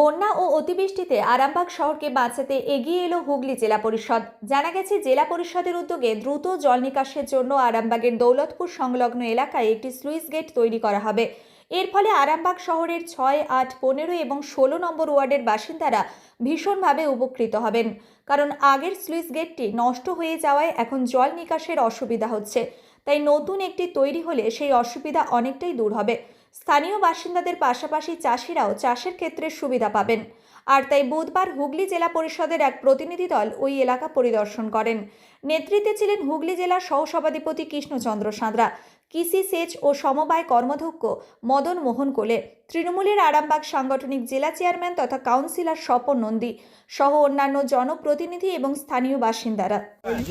বন্যা ও অতিবৃষ্টিতে আরামবাগ শহরকে বাঁচাতে এগিয়ে এলো হুগলি জেলা পরিষদ। জানা গেছে, জেলা পরিষদের উদ্যোগে দ্রুত জল নিকাশের জন্য আরামবাগের দৌলতপুর সংলগ্ন এলাকায় একটি স্লুইস গেট তৈরি করা হবে। এর ফলে আরামবাগ শহরের ছয়, আট, পনেরো এবং ষোলো নম্বর ওয়ার্ডের বাসিন্দারা ভীষণভাবে উপকৃত হবেন। কারণ আগের স্লুইস গেটটি নষ্ট হয়ে যাওয়ায় এখন জল নিকাশের অসুবিধা হচ্ছে। তাই নতুন একটি তৈরি হলে সেই অসুবিধা অনেকটাই দূর হবে। স্থানীয় বাসিন্দাদের পাশাপাশি চাষিরাও চাষের ক্ষেত্রে সুবিধা পাবেন। আর তাই বুধবার হুগলি জেলা পরিষদের এক প্রতিনিধি দল ওই এলাকা পরিদর্শন করেন। নেতৃত্বে ছিলেন হুগলি জেলা সহসভাধিপতি কৃষ্ণচন্দ্র সাঁতরা। কৃষি সেচ ও সমবায় কর্মধ্যক্ষ মদন মোহন কোলে তৃণমূলের আরামবাগ সাংগঠনিক জেলা চেয়ারম্যান তথা কাউন্সিলর স্বপন নন্দী সহ অন্যান্য জনপ্রতিনিধি এবং স্থানীয় বাসিন্দারা।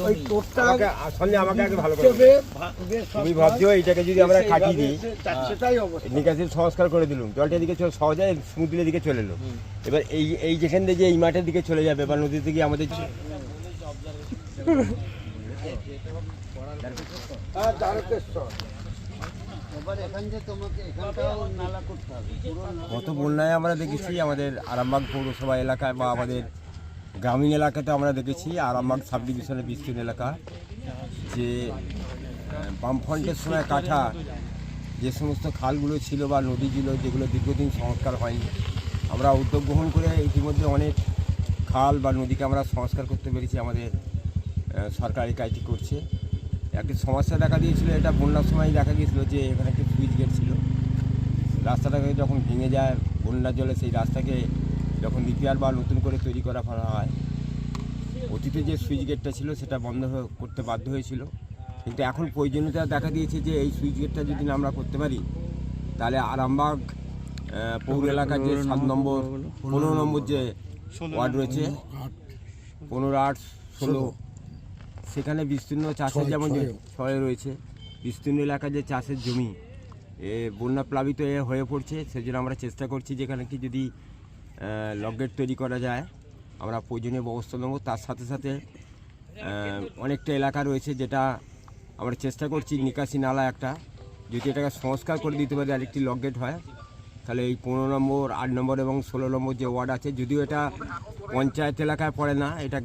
ওই কোটটা আমাকে আসলে আমাকে আগে ভালো করে বলো। তুমি ভাবছ এইটাকে যদি আমরা কাটিয়ে দিই সেটাই সংস্কার করে দিলুম। জলটা এদিকে চলে সহজে সমুদ্রের দিকে চলে এলো। এবার এই এই যেখান থেকে এই মাঠের দিকে চলে যাবে বা নদীর দিকে আমাদের হ্যাঁ গত বন্যায় আমরা দেখেছি, আমাদের আরামবাগ পৌরসভা এলাকায় বা আমাদের গ্রামীণ এলাকাতে আমরা দেখেছি, আরামবাগ সাব ডিভিশনের বিস্তীর্ণ এলাকা, যে বামফ্রন্টের সময় কাঠা, যে সমস্ত খালগুলো ছিল বা নদী ছিল যেগুলো দীর্ঘদিন সংস্কার হয়নি, আমরা উদ্যোগ গ্রহণ করে ইতিমধ্যে অনেক খাল বা নদীকে আমরা সংস্কার করতে পেরেছি আমাদের সরকার কাজটি করছে। একটি সমস্যা দেখা দিয়েছিল এটা বন্যার সময় দেখা গিয়েছিল যে এখানে একটি সুইচ গেট ছিল। রাস্তাটাকে যখন ভেঙে যায় বন্যার জলে সেই রাস্তাকে যখন রিপেয়ার বা নতুন করে তৈরি করা করা হয় অতীতে যে সুইচ গেটটা ছিল সেটা বন্ধ করতে বাধ্য হয়েছিল। কিন্তু এখন প্রয়োজনীয়তা দেখা দিয়েছে যে এই সুইচ গেটটা যদি আমরা করতে পারি তাহলে আরামবাগ পৌর এলাকার যে সাত নম্বর পনেরো নম্বর যে ওয়ার্ড রয়েছে পনেরো আট ষোলো সেখানে বিস্তীর্ণ চাষের যেমন ছয়। রয়েছে বিস্তীর্ণ এলাকা যে চাষের জমি এ বন্যা প্লাবিত এ হয়ে পড়ছে সেজন্য আমরা চেষ্টা করছি যেখানে কি যদি লকগেট তৈরি করা যায় আমরা প্রয়োজনীয় ব্যবস্থা নেব। তার সাথে সাথে অনেকটা এলাকা রয়েছে যেটা আমরা চেষ্টা করছি নিকাশি নালা একটা। যদি এটাকে সংস্কার করে দিতে পারি আরেকটি লকগেট হয় তাহলে এই পনেরো নম্বর আট নম্বর এবং ষোলো নম্বর যে ওয়ার্ড আছে যদিও এটা পঞ্চায়েত এলাকায় পড়ে না এটা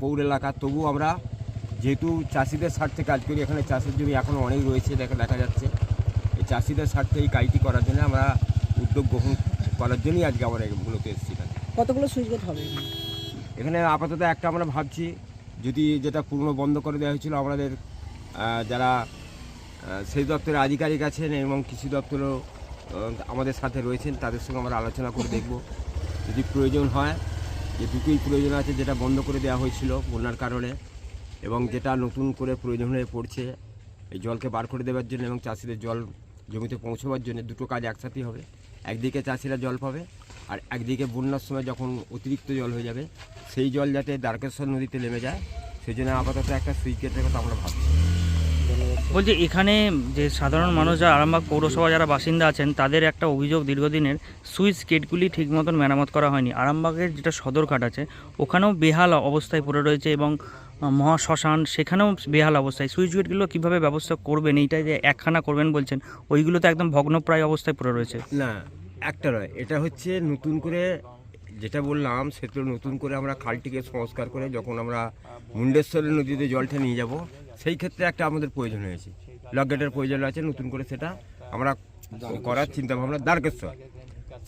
পৌর এলাকা তবু আমরা যেহেতু চাষিদের স্বার্থে কাজ করি এখানে চাষের জমি এখনও অনেক রয়েছে দেখা দেখা যাচ্ছে। এই চাষিদের স্বার্থে এই কাজটি করার জন্য আমরা উদ্যোগ গ্রহণ করার জন্যই আজকে আমরা মূলত এসেছি কতগুলো সুইচ গেট হবে এখানে? এখানে আপাতত একটা আমরা ভাবছি যদি যেটা পুরনো বন্ধ করে দেওয়া হয়েছিল আমাদের যারা সেই দপ্তরের আধিকারিক আছেন এবং কৃষি দপ্তরও আমাদের সাথে রয়েছেন তাদের সঙ্গে আমরা আলোচনা করে দেখব। যদি প্রয়োজন হয় যে দুটোই প্রয়োজন আছে যেটা বন্ধ করে দেওয়া হয়েছিল বন্যার কারণে এবং যেটা নতুন করে প্রয়োজন হয়ে পড়ছে, এই জলকে বার করে দেওয়ার জন্য এবং চাষিদের জল জমিতে পৌঁছবার জন্য দুটো কাজ একসাথেই হবে। একদিকে চাষিরা জল পাবে আর একদিকে বন্যার সময় যখন অতিরিক্ত জল হয়ে যাবে, সেই জল যাতে দ্বারকেশ্বর নদীতে নেমে যায় সেই জন্য আপাতত একটা সুইচ গেটের কথা আমরা ভাবছি। বলছি, এখানে যে সাধারণ মানুষ যারা আরামবাগ পৌরসভা যারা বাসিন্দা আছেন, তাদের একটা অভিযোগ দীর্ঘদিনের, সুইচ গেটগুলি ঠিক মতন মেরামত করা হয়নি। আরামবাগের যেটা সদরঘাট আছে, ওখানেও বেহাল অবস্থায় পড়ে রয়েছে এবং আহ, মহা শ্মশান সেখানেও বেহাল অবস্থায়। সুইচ গেটগুলো কীভাবে ব্যবস্থা করবেন এইটা যে একখানা করবেন বলছেন ওইগুলো তো একদম ভগ্নপ্রায় অবস্থায় পড়ে রয়েছে। না একটা নয় এটা হচ্ছে নতুন করে যেটা বললাম সেটা নতুন করে আমরা খালটিকে সংস্কার করে যখন আমরা মুন্ডেশ্বরের নদীতে জলটা নিয়ে যাব সেই ক্ষেত্রে একটা আমাদের প্রয়োজন হয়েছে। লকগেটের প্রয়োজন আছে নতুন করে সেটা আমরা করার চিন্তাভাবনা দ্বারকেশ্বর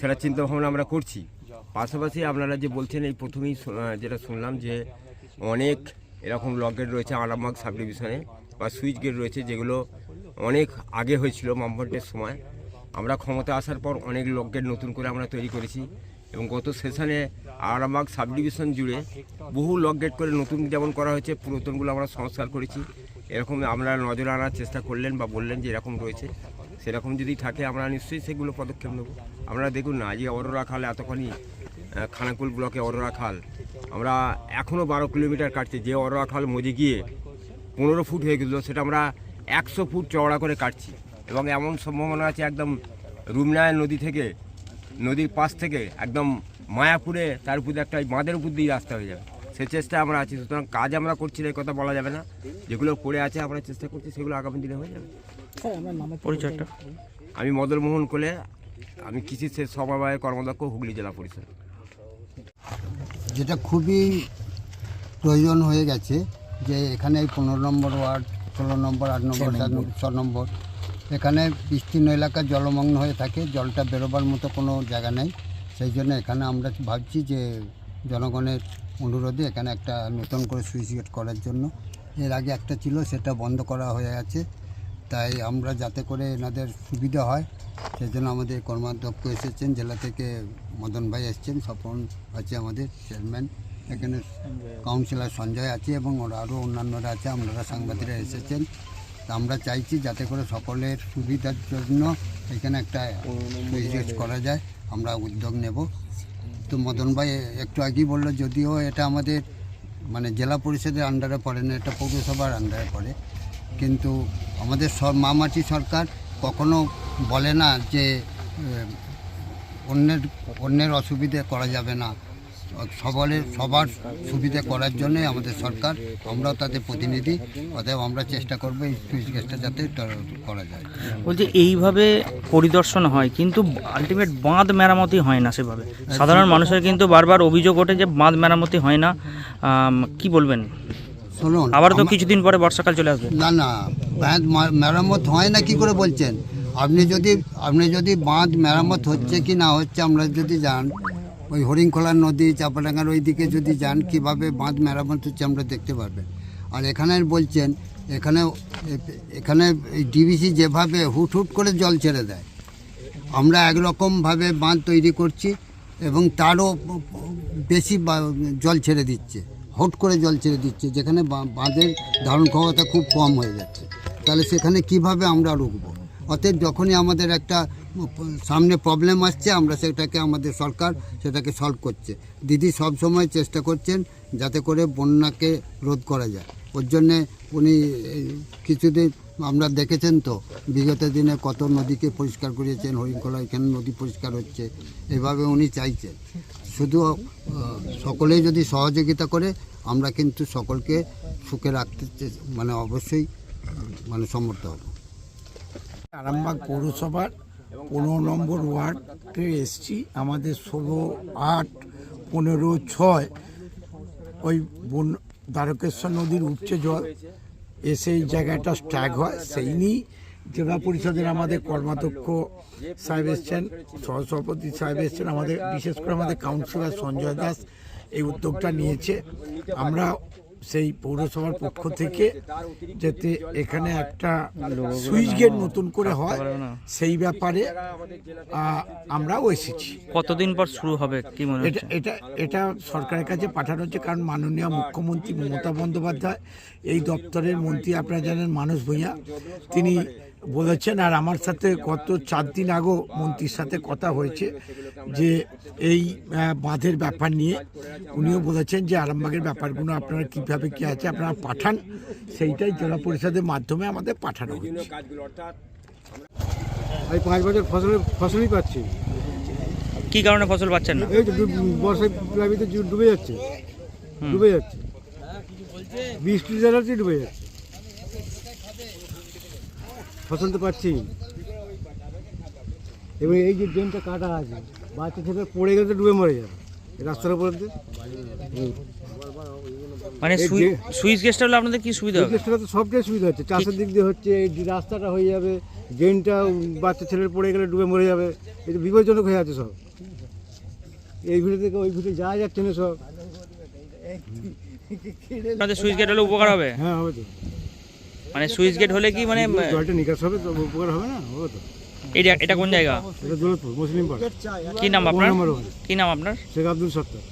সেটা চিন্তাভাবনা আমরা করছি। পাশাপাশি আপনারা যে বলছেন এই প্রথমেই যেটা শুনলাম যে অনেক এরকম লকগেট রয়েছে আরামবাগ সাব ডিভিশনে বা সুইচ গেট রয়েছে যেগুলো অনেক আগে হয়েছিল মামভট্টের সময়। আমরা ক্ষমতা আসার পর অনেক লকগেট নতুন করে আমরা তৈরি করেছি এবং গত সেশনে আরামবাগ সাব ডিভিশন জুড়ে বহু লকগেট করে নতুন যেমন করা হয়েছে পুরাতনগুলো আমরা সংস্কার করেছি। এরকম আমরা নজর আনার চেষ্টা করলেন বা বললেন যে এরকম রয়েছে। সেরকম যদি থাকে আমরা নিশ্চয়ই সেগুলো পদক্ষেপ নেব। আমরা দেখুন না আজকে অরোরা খাল এতখানি আহ, খানাকুল ব্লকে অরোরা খাল। আমরা এখনও বারো কিলোমিটার কাটছি। যে অরোরা খাল মজে গিয়ে পনেরো ফুট হয়ে গেছিল সেটা আমরা একশো ফুট চওড়া করে কাটছি। এবং এমন সম্ভাবনা আছে একদম রুমনায় নদী থেকে নদীর পাশ থেকে একদম মায়াপুরে তার উপর একটা বাঁধের উপর দিয়ে রাস্তা হয়ে যাবে। সে চেষ্টা আমরা আছি। সুতরাং কাজ আমরা করছি না এই কথা বলা যাবে না। যেগুলো পড়ে আছে আমরা চেষ্টা করছি সেগুলো আগামী দিনে হয়ে যাবে। স্যার আমার নামে পরিচয়টা আমি মদন মোহন কোলে আমি কৃষি সেচ সমবায় কর্মদক্ষ হুগলি জেলা পরিষদ। যেটা খুবই প্রয়োজন হয়ে গেছে যে এখানে এই পনেরো নম্বর ওয়ার্ড ষোলো নম্বর আট নম্বর সাত নম্বর। ছ নম্বর এখানে বিস্তীর্ণ এলাকা জলমগ্ন হয়ে থাকে জলটা বেরোবার মতো কোনো জায়গা নেই। সেই জন্য এখানে আমরা ভাবছি যে জনগণের অনুরোধে এখানে একটা নতুন করে সুইচ গেট করার জন্য। এর আগে একটা ছিল সেটা বন্ধ করা হয়ে আছে। তাই আমরা যাতে করে এনাদের সুবিধা হয় সেই জন্য আমাদের কর্মাধ্যক্ষ এসেছেন, জেলা থেকে মদন ভাই এসেছেন, স্বপন আছে আমাদের চেয়ারম্যান, এখানে কাউন্সিলর সঞ্জয় আছে এবং আরও অন্যান্যরা আছে, আপনারা সাংবাদিকরা এসেছেন। আমরা চাইছি যাতে করে সকলের সুবিধার জন্য এখানে একটা করা যায়, আমরা উদ্যোগ নেব। তো মদন ভাই একটু আগেই বলল, যদিও এটা আমাদের মানে জেলা পরিষদের আন্ডারে পড়ে না, এটা পৌরসভার আন্ডারে পড়ে। কিন্তু আমাদের সব মামাটি সরকার কখনো বলে না যে অন্যের অন্যের অসুবিধে করা যাবে না। সবলের সবার সুবিধে করার জন্যই আমাদের সরকার আমরাও তাদের প্রতিনিধি অতএব আমরা চেষ্টা করব এই সুইচ যাতে করা যায়। বলছে এইভাবে পরিদর্শন হয় কিন্তু আলটিমেট বাঁধ মেরামতি হয় না সেভাবে। সাধারণ মানুষের কিন্তু বারবার অভিযোগ ওঠে যে বাঁধ মেরামতি হয় না। কি বলবেন? শুনুন আবার তো কিছুদিন পরে বর্ষাকাল চলে আসবে। না না বাঁধ মেরামত হয় না, কি করে বলছেন? আপনি যদি আপনি যদি বাঁধ মেরামত হচ্ছে কি না হচ্ছে, আমরা যদি যান, ওই হরিণখোলা নদী, চাপাডাঙ্গার ওই দিকে যদি যান, কীভাবে বাঁধ মেরামত হচ্ছে আমরা দেখতে পারবেন। আর এখানে বলছেন, এখানে এখানে ডিবিসি যেভাবে হুট হুট করে জল ছেড়ে দেয়, আমরা একরকমভাবে বাঁধ তৈরি করছি এবং তারও বেশি জল ছেড়ে দিচ্ছে, হট করে জল ছেড়ে দিচ্ছে, যেখানে বাঁধের ধারণ ক্ষমতা খুব কম হয়ে যাচ্ছে। তাহলে সেখানে কীভাবে আমরা রুখবো? অতএব যখনই আমাদের একটা সামনে প্রবলেম আসছে, আমরা সেটাকে আমাদের সরকার সেটাকে সলভ করছে। দিদি সব সময় চেষ্টা করছেন যাতে করে বন্যাকে রোধ করা যায়। ওর জন্যে উনি কিছুদিন, আমরা দেখেছেন তো, বিগত দিনে কত নদীকে পরিষ্কার করিয়েছেন হরিণখোলা এখানে নদী পরিষ্কার হচ্ছে, এভাবে উনি চাইছেন। শুধু সকলেই যদি সহযোগিতা করে, আমরা কিন্তু সকলকে সুখে রাখতে মানে অবশ্যই মানে সমর্থ হব। আরামবাগ পৌরসভার পনেরো নম্বর ওয়ার্ডে এসছি। আমাদের ষোলো, আট, পনেরো, ছয় ওই বন, দ্বারকেশ্বর নদীর উপচে জল এসে এই জায়গাটা স্ট্যাগ হয়। সেই নিয়েই জেলা পরিষদের আমাদের কর্মাধ্যক্ষ সাহেব এসছেন, সহসভাপতি সাহেব এসছেন, আমাদের বিশেষ করে আমাদের কাউন্সিলর সঞ্জয় দাস এই উদ্যোগটা নিয়েছে। আমরা সেই পৌরসভার পক্ষ থেকে যাতে এখানে একটা সুইচ গেট নতুন করে হয় সেই ব্যাপারে আমরাও এসেছি। কতদিন পর শুরু হবে কি মনে এটা এটা এটা সরকারের কাছে পাঠানো হচ্ছে কারণ মাননীয় মুখ্যমন্ত্রী মমতা বন্দ্যোপাধ্যায় এই দপ্তরের মন্ত্রী আপনারা জানেন মানস ভূঁইয়া। তিনি বলেছেন আর আমার সাথে গত চার দিন আগেও মন্ত্রীর সাথে কথা হয়েছে যে এই বাঁধের ব্যাপার নিয়ে। উনিও বলেছেন যে আরামবাগের ব্যাপারগুলো আপনারা কীভাবে কী আছে আপনারা পাঠান সেইটাই জেলা পরিষদের মাধ্যমে আমাদের পাঠানো হচ্ছে। এই পাঁচ বছর ফসল ফসলই পাচ্ছি। কি কারণে ফসল পাচ্ছেন না? এই তো ডুব- বর্ষায় প্লাবিতে ডুবে যাচ্ছে। ডুবে যাচ্ছে। বৃষ্টি যাচ্ছে ডুবে যাচ্ছে। ফসল তো পাচ্ছি। এবং এই যে ড্রেনটা কাটা আছে বাচ্চা ছেলে পড়ে গেলে তো ডুবে মরে যাবে। রাস্তার উপর মানে সুইচ গেস্টটা হলে আপনাদের কি সুবিধা হবে? জিনিসটা তো সবটাই সুবিধা হচ্ছে। চাষের দিক দিয়ে হচ্ছে এই রাস্তাটা হয়ে যাবে ড্রেনটা বাচ্চা ছেলের পড়ে গেলে ডুবে মরে যাবে এটা বিপজ্জনক হয়ে আছে সব। এই ভিড়ে থেকে ওই ভিড়ে যাওয়া যাচ্ছে না সব। আপনাদের সুইচ গেট হলে উপকার হবে? হ্যাঁ হবে তো। মানে সুইচ গেট হলে কি মানে জলটা নিকাশ হবে তো উপকার হবে না হবে তো। এটা এটা কোন জায়গা? এটা দৌলতপুর মুসলিম পাড়া। কি নাম আপনার? কি নাম আপনার? শেখ আব্দুল সত্তার।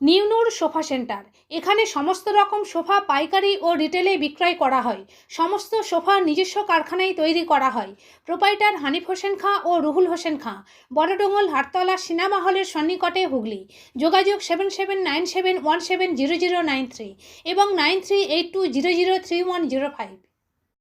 নিউনুর সোফা সেন্টার। এখানে সমস্ত রকম সোফা পাইকারি ও রিটেলে বিক্রয় করা হয়। সমস্ত সোফা নিজস্ব কারখানায় তৈরি করা হয়। প্রোপাইটার হানিফ হোসেন খাঁ ও রুহুল হোসেন খাঁ। বড়ডোঙ্গল হাটতলা সিনেমা হলের সন্নিকটে হুগলি। যোগাযোগ seven seven nine seven one seven zero zero nine three এবং nine three eight two zero zero three one zero five.